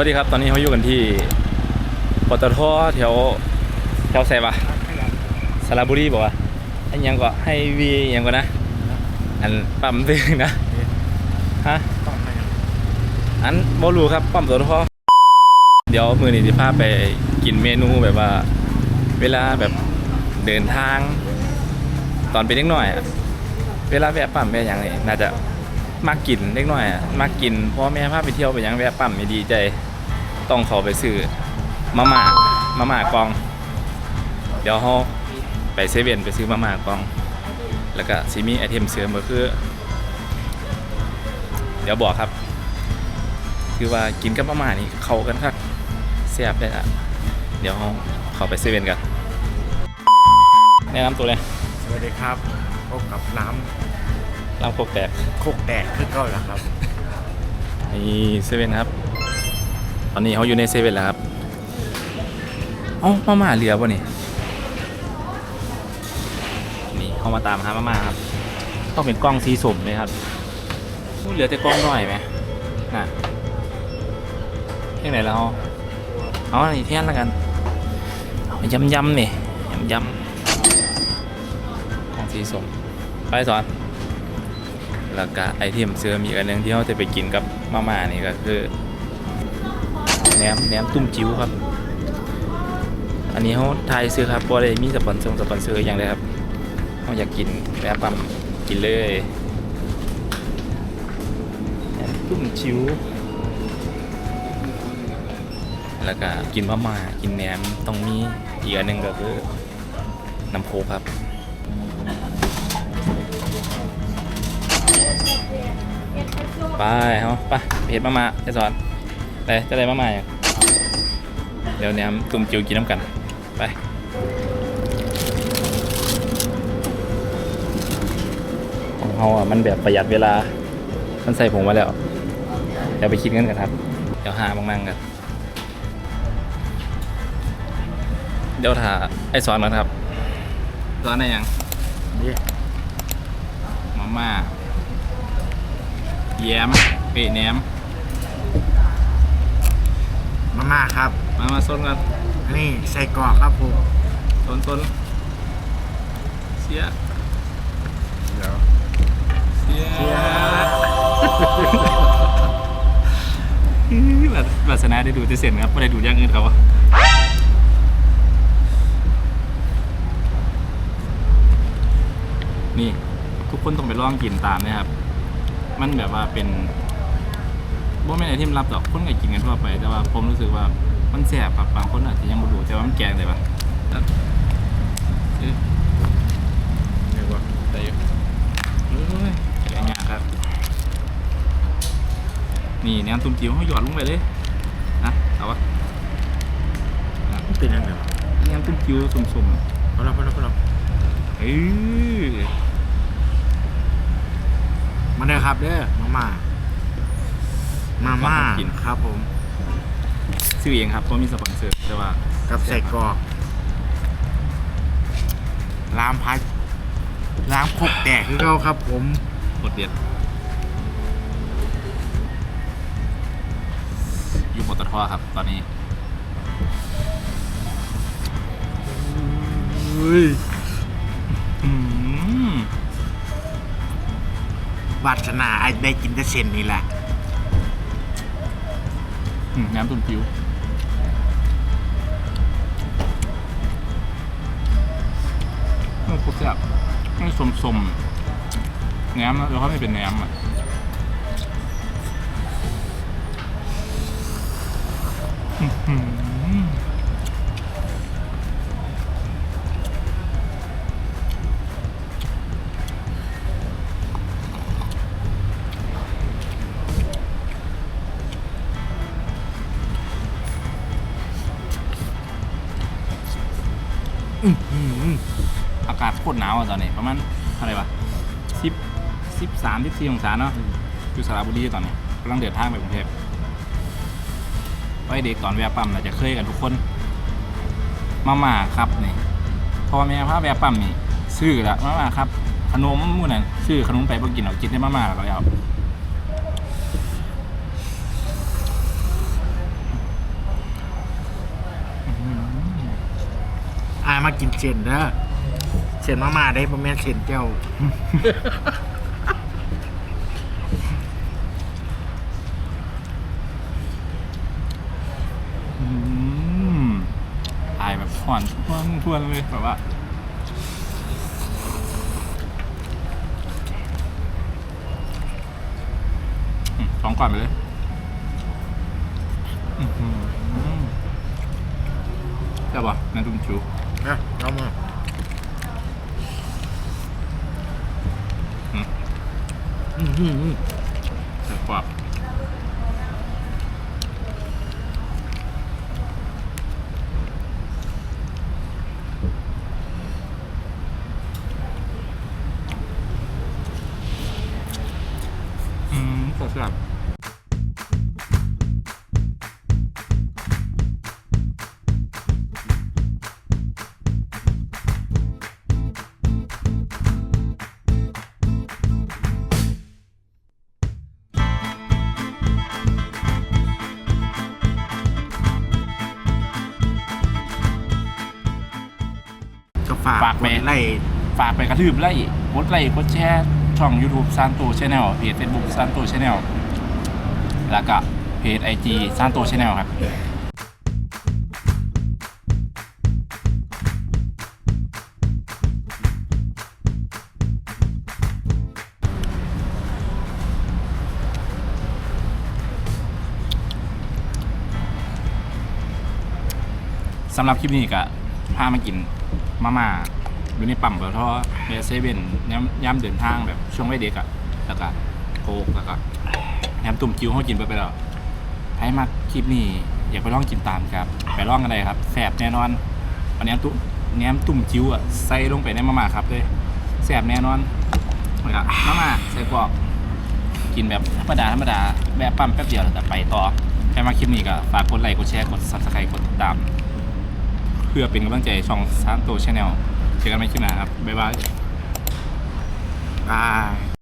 วัสดีครับ ตอนนี้เขาอยู่กันที่ปตทแถวแถวไสบะสระบุรีบอกว่าไอ้ยังก็ให้วีอิหยังก็นะ อันปั๊มซื้อนะฮะอันบอลูครับปั๊มปตทเดี๋ยวมือนี้จะพาไปกินเมนูแบบว่า เวลาแบบเดินทาง ตอนเป็นเล็กน้อยอะเวลาแวะปั๊มแวะอย่างนี้น่าจะ มักกินเล็กน้อยอะมักกินพ่อแม่พาไปเที่ยวไปยังแวะปั๊มไม่ดีใจ ต้องขาไปซื้อมาม่ามาม่ากอง เดี๋ยวเขาไปเซเว่นไปซื้อมาม่ากอง แล้วก็ซีมีไอเทมเสริมก็คือ เดี๋ยวบอกครับ คือว่ากินกับมาม่านี่เข้ากันครับแซ่บเลยอะเดี๋ยวเขาขาไปเซเว่นกันแนะนำตัวเลย สวัสดีครับ พบกับน้ำ ลำโคกแตกำโคกแตกขึ้นก็แล้วครับนี่เซเว่นครับ ตอนนี้เขาอยู่ในเซเว่นแล้วครับเอ้ามาม่าเหลือป่ะนี่นี่เขามาตามหามาม่าครับต้องเป็นกล้องสีสมเลยครับอู้เหลือแต่กล้องหน่อยไหมน่ะที่ไหนแล้วเอาเอาอันนี้เทียนแล้วกันเอายำยำๆนี่ยำยำกล้องสีสมไปสอน แล้วก็ไอเทมเสริมอีกอันหนึงที่เราจะไปกินกับมาม่านี่ก็คือแหนมแหนมตุ้มจิ๋วครับ อันนี้เขาทายซื้อครับบ่ได้มีสปอนเซอร์สปอนเซอร์อย่างเลยครับเขาอยากกินแวะปั๊มกินเลยแหนมตุ้มจิ๋วแล้วก็กินมาม่ากินแหนมต้องมีอีกอันหนึงก็คือน้ำโคกครับ ไปเอาไปเพจมามาไอสอนไปจะได้มามาอย่างเดี๋ยวเนี่ยตุ่มจิวกินน้ำกัน ไปของเขาอะมันแบบประหยัดเวลา มันใส่ผงมาแล้ว เดี๋ยวไปคิดกันกันครับ เดี๋ยวหาบางๆกัน เดี๋ยวถ่าไอสอนนะครับสอนได้ยังนี่มาม่า แยมเปะแหนมมาม่าครับ มามาส้นกันนี่ใส่กรอกครับผมส้นส้นเสียเดี๋ยวเสียเสียแบบวาสนาได้ดูจะเสร็จครับไม่ได้ดูอย่างอื่นเขาอะนี่ ทุกคนต้องไปลองกินตามนะครับ มันแบบว่าเป็นบ่แม่นไอเทมลับดอกคนก็กินกันทั่วไป แต่ว่าผมรู้สึกว่ามันแสบครับบางคนอาจจะยังบ่รู้แต่ว่ามันแกงเลยปะเอ้ยเดี๋ยวว่าได้อยู่เฮ้ยแกงยากครับ นี่แนมตุ้มจิ๋วเขาหยอดลงไปเลยนะเอาวะมันเป็นยังไงวะแนมตุ้มจิ๋วสุ่มพอแล้วพอแล้วพอแล้วๆเอ้ย มาเด้อครับเด้อมาม่ามาม่าครับผม ซื้อเองครับเพราะมีสปอนเซอร์แต่ว่ากับใส่กรอกรามพัดรามโคกแตกขึ้นก็ครับ ผมกดเด็ดอยู่ปตทครับ ตอนนี้ เฮ้ย วัฒนาไอ้ได้กินแต่เส้นนี่แหละอืมน้ำตุ้มจิ๋วมันครบแซ่บไม่สมสมๆแหนมแล้วเขาไม่เป็นแหนมอะอื้อากาศโคตรหนาวอะตอนนี้ประมาณอะไรปะสิบสิบสามสิบสี่องศาเนาะอยู่สระบุรีตอนนี้กำลังเดือดทางไปกรุงเทพไว้เด็กตอนแวะปั๊มเราจะเคยกันทุกคน มาม่าครับนี่พอแม่พาแวะปั๊มนี่ซื้อละมาม่าครับขนมมู่นั่นซื้อขนมไปบ่กินเอากินได้มาม่าแล้วเอาอามากินเจนเด้อ เส้นมาม่าได้ประมาณเส้นเจ้า อืมอายแบบผ่อนทวนทวนเลยแบบว่า อืมสองก่อนไปเลยอื้อหือใช่ป่ะนั่นตุ้มชู นะเอามา อืม อืม ฝากฝากไป ไล่ฝากไปกระทืบไล่กดไลค์กดแชร์ช่อง YouTube ซานโตชาแนลเพจ Facebook ซานโตชาแนลแล้วก็เพจ IG ซานโตชาแนลครับสำหรับคลิปนี้ก็พามากิน มาม่าอยู่ในปั๊มปตทเบสเซเว่นย้ำย้ำเดินทางแบบช่วงวัยเด็กอะแล้วก็โคกแล้วก็แหนมตุ่มจิ้วเขากินไปไปแล้วให้มาคลิปนี้อยากไปลองกินตามครับไปลองกันเลยครับแซ่บแน่นอนวันนี้ตุ้มแหนมตุ่มจิ้วอะใส่ลงไปในมาม่าครับเลยแซ่บแน่นอนแล้วก็มาม่าใส่กรอกกินแบบธรรมดาธรรมดาแบบปั๊มแป๊บเดียวแล้วก็ไปต่อใครมาคลิปนี้ก็ฝากกดไลค์กดแชร์กดซับสไครต์กดติดตาม พื่อเป็นกำลังใจช่องซานโตชาแนลเจอกันใหม่คลิปหน้าครับบ๊ายบายบาย